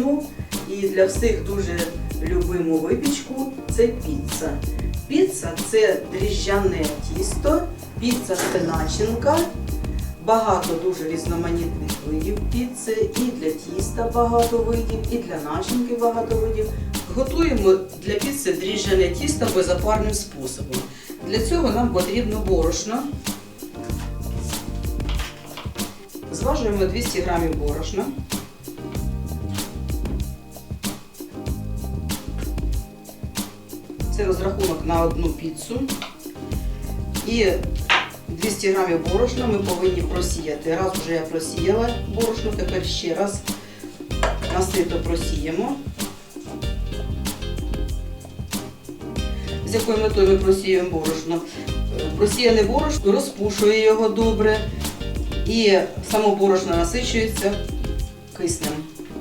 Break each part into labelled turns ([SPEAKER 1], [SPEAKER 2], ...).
[SPEAKER 1] смачну і для всіх дуже любиму випічку це піца. Піца це дріжджане тісто, піца це начинка, багато дуже різноманітних видів піци, і для тіста багато видів, і для начинки багато видів. Готуємо для піци дріжджане тісто безопарним способом. Для цього нам потрібно борошно. Зважуємо 200 грамів борошна. Це розрахунок на одну піцу. І 200 грамів борошна ми повинні просіяти. Раз вже я просіяла борошно, тепер ще раз насито просіємо. З якою метою ми просіюємо борошно? Просіяне борошно розпушує його добре і само борошно насичується киснем.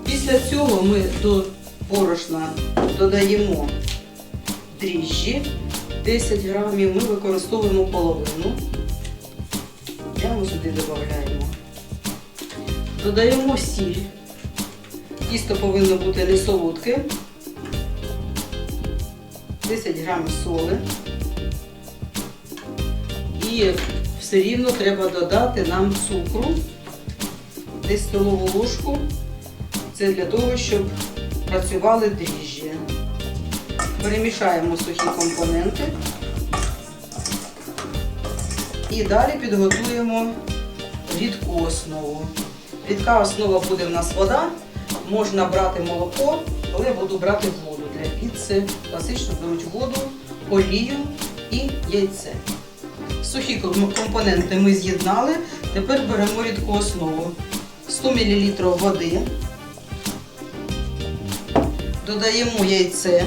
[SPEAKER 1] Після цього ми до борошна додаємо дріжджі 10 грамів, ми використовуємо половину. Прямо сюди додаємо. Додаємо сіль. Тісто повинно бути не солодке. 10 грамів соли. І все рівно треба додати нам цукру, десь столову ложку. Це для того, щоб працювали дріжджі. Перемішаємо сухі компоненти. І далі підготуємо рідку основу. Рідка основа буде в нас вода. Можна брати молоко, але я буду брати воду для піци. Класично беруть воду, олію і яйце. Сухі компоненти ми з'єднали. Тепер беремо рідку основу. 100 мл води. Додаємо яйце.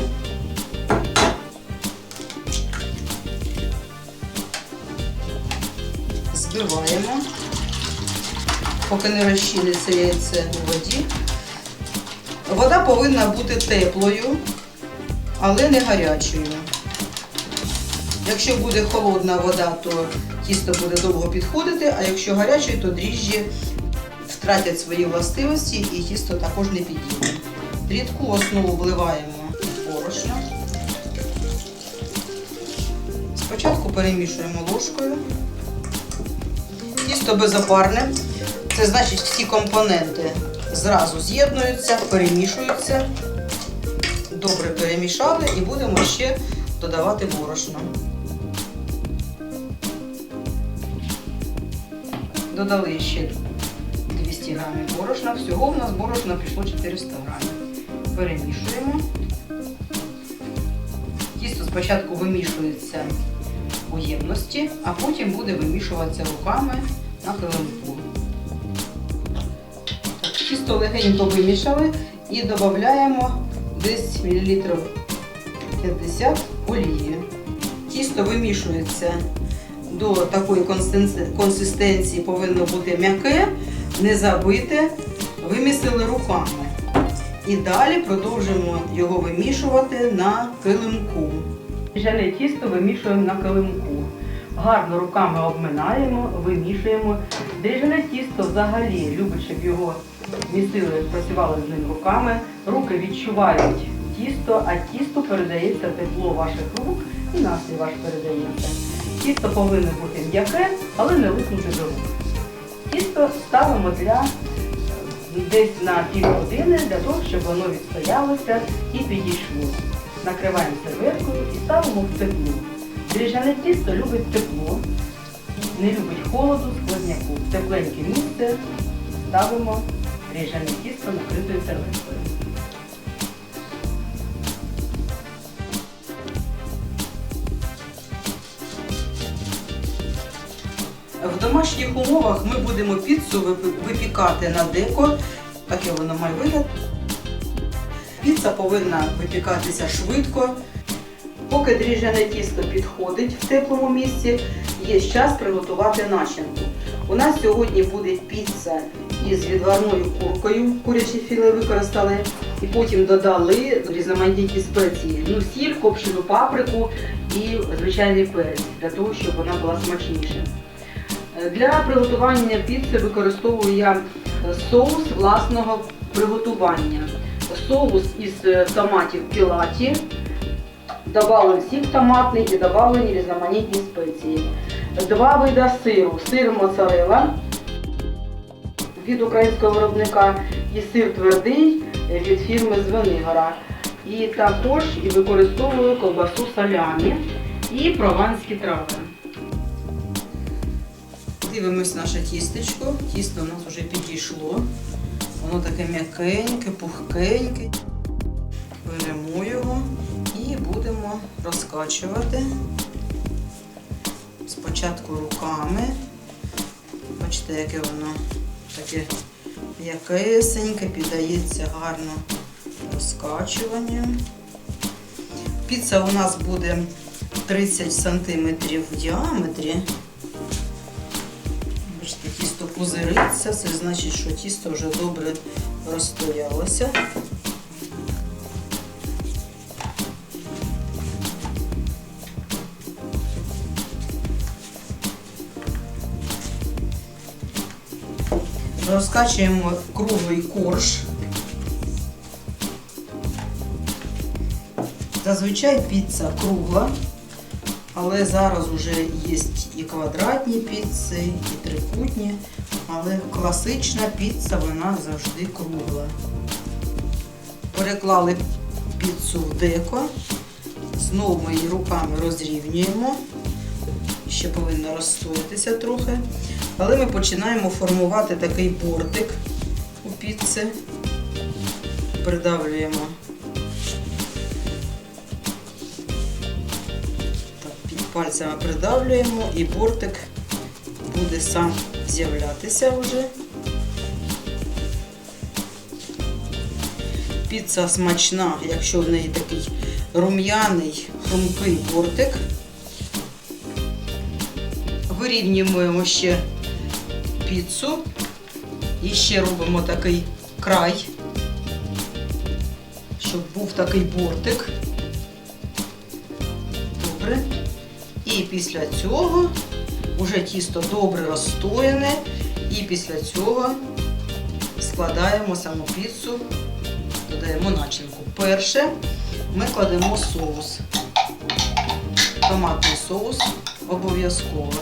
[SPEAKER 1] Збиваємо, поки не розчиниться яйце у воді. Вода повинна бути теплою, але не гарячою. Якщо буде холодна вода, то тісто буде довго підходити, а якщо гаряче, то дріжджі втратять свої властивості і тісто також не підійде. Рідку основу вливаємо борошно. Спочатку перемішуємо ложкою. Тісто безопарне. Це значить всі компоненти зразу з'єднуються, перемішуються. Добре перемішали і будемо ще додавати борошно. Додали ще 200 грамів борошна. Всього в нас борошна пішло 400 грамів. Перемішуємо. Тісто спочатку вимішується у ємності, а потім буде вимішуватися руками на килимку. Тісто легенько вимішали і додаємо десь мілілітрів 50 олії. Тісто вимішується до такої консистенції, повинно бути м'яке, не забите, вимісили руками. І далі продовжуємо його вимішувати на килимку. Ріжане тісто вимішуємо на килимку. Гарно руками обминаємо, вимішуємо. Дріжане тісто взагалі любить, щоб його місили, працювали з ним руками. Руки відчувають тісто, а тісто передається тепло ваших рук і настрій ваш передається. Тісто повинно бути м'яке, але не липнути до рук. Тісто ставимо для е, десь на півгодини для того, щоб воно відстоялося і підійшло. Накриваємо серветкою і ставимо в тепло. Дріжджане тісто любить тепло, не любить холоду, складняку. В тепленьке місце ставимо ріжане тісто накритою серветкою. В домашніх умовах ми будемо піцу випікати на деко, таке воно має вигляд. Піца повинна випікатися швидко. Поки дріжджане тісто підходить в теплому місці, є час приготувати начинку. У нас сьогодні буде піца із відварною куркою, курячі філе використали, і потім додали різноманітні спеції, ну сіль, копчену паприку і звичайний перець, для того, щоб вона була смачніша. Для приготування піци використовую я соус власного приготування. Соус із томатів пілаті, добавлен сік томатний і добавлені різноманітні спеції. Два вида сиру. Сир моцарелла від українського виробника і сир твердий від фірми Звенигора. І також і використовую ковбасу салямі і прованські трави. Дивимось наше тістечко. Тісто у нас вже підійшло. Воно таке м'якеньке, пухкеньке. Беремо його і будемо розкачувати. Спочатку руками. Бачите, яке воно таке м'якесеньке, піддається гарно розкачуванню. Піца у нас буде 30 см в діаметрі. Бачите, тісто пузириться, це значить, що тісто вже добре розстоялося. Розкачуємо круглий корж. Зазвичай піца кругла, але зараз вже є і квадратні піци, і трикутні, але класична піца вона завжди кругла. Переклали піцу в деко, знову ми її руками розрівнюємо, ще повинна розстоятися трохи. Але ми починаємо формувати такий бортик у піци, придавлюємо пальцями придавлюємо і бортик буде сам з'являтися вже. Піца смачна, якщо в неї такий рум'яний, хрумкий бортик. Вирівнюємо ще піцу і ще робимо такий край, щоб був такий бортик. Добре. І після цього вже тісто добре розстояне, і після цього складаємо саму піцу, додаємо начинку. Перше ми кладемо соус. Томатний соус обов'язково.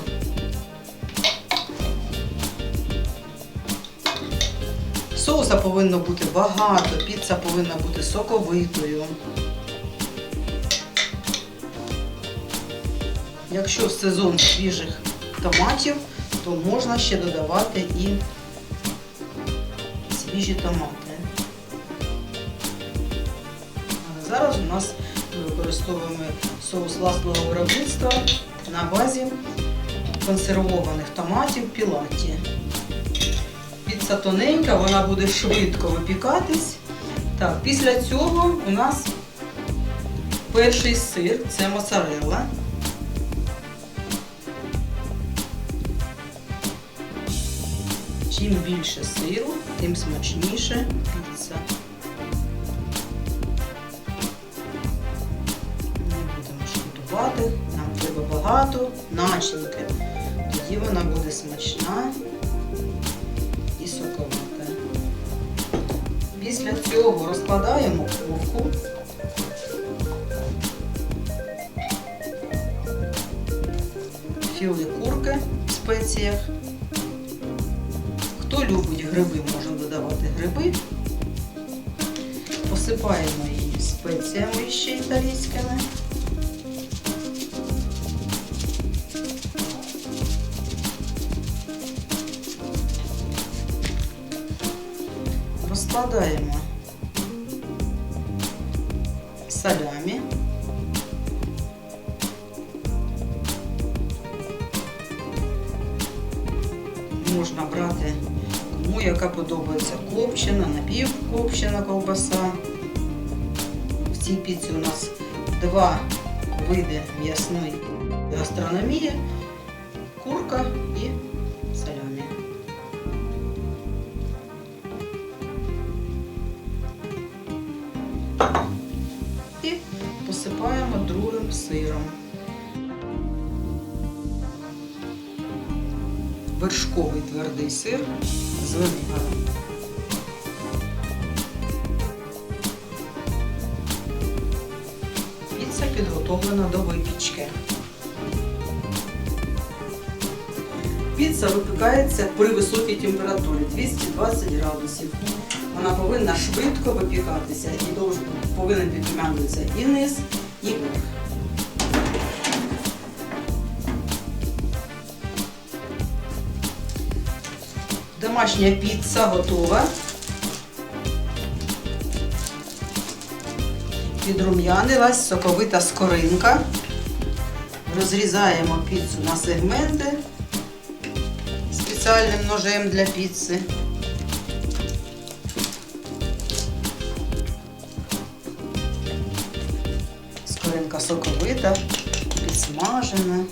[SPEAKER 1] Соуса повинно бути багато, піца повинна бути соковитою. Якщо сезон свіжих томатів, то можна ще додавати і свіжі томати. Зараз у нас ми використовуємо соус власного виробництва на базі консервованих томатів пілаті. Піца тоненька, вона буде швидко випікатись. Так, після цього у нас перший сир, це моцарелла. Чим більше сиру, тим смачніше піца. Не будемо шкодувати, нам треба багато начинки. Тоді вона буде смачна Після цього розкладаємо курку. Філе курки в спеціях. Хто любить гриби, може додавати гриби. Посипаємо її спеціями ще італійськими. Розкладаємо салямі. Можна брати кому яка подобається копчена, напівкопчена ковбаса. В цій піці у нас два види м'ясної гастрономії, курка і сиром. Вершковий твердий сир з виноградом. Піца підготовлена до випічки. Піца випікається при високій температурі 220 градусів. Вона повинна швидко випікатися і повинен підрумянитися і низ, і верх. Домашня піца готова. Підрум'янилась соковита скоринка. Розрізаємо піцу на сегменти спеціальним ножем для піци. Скоринка соковита, підсмажена.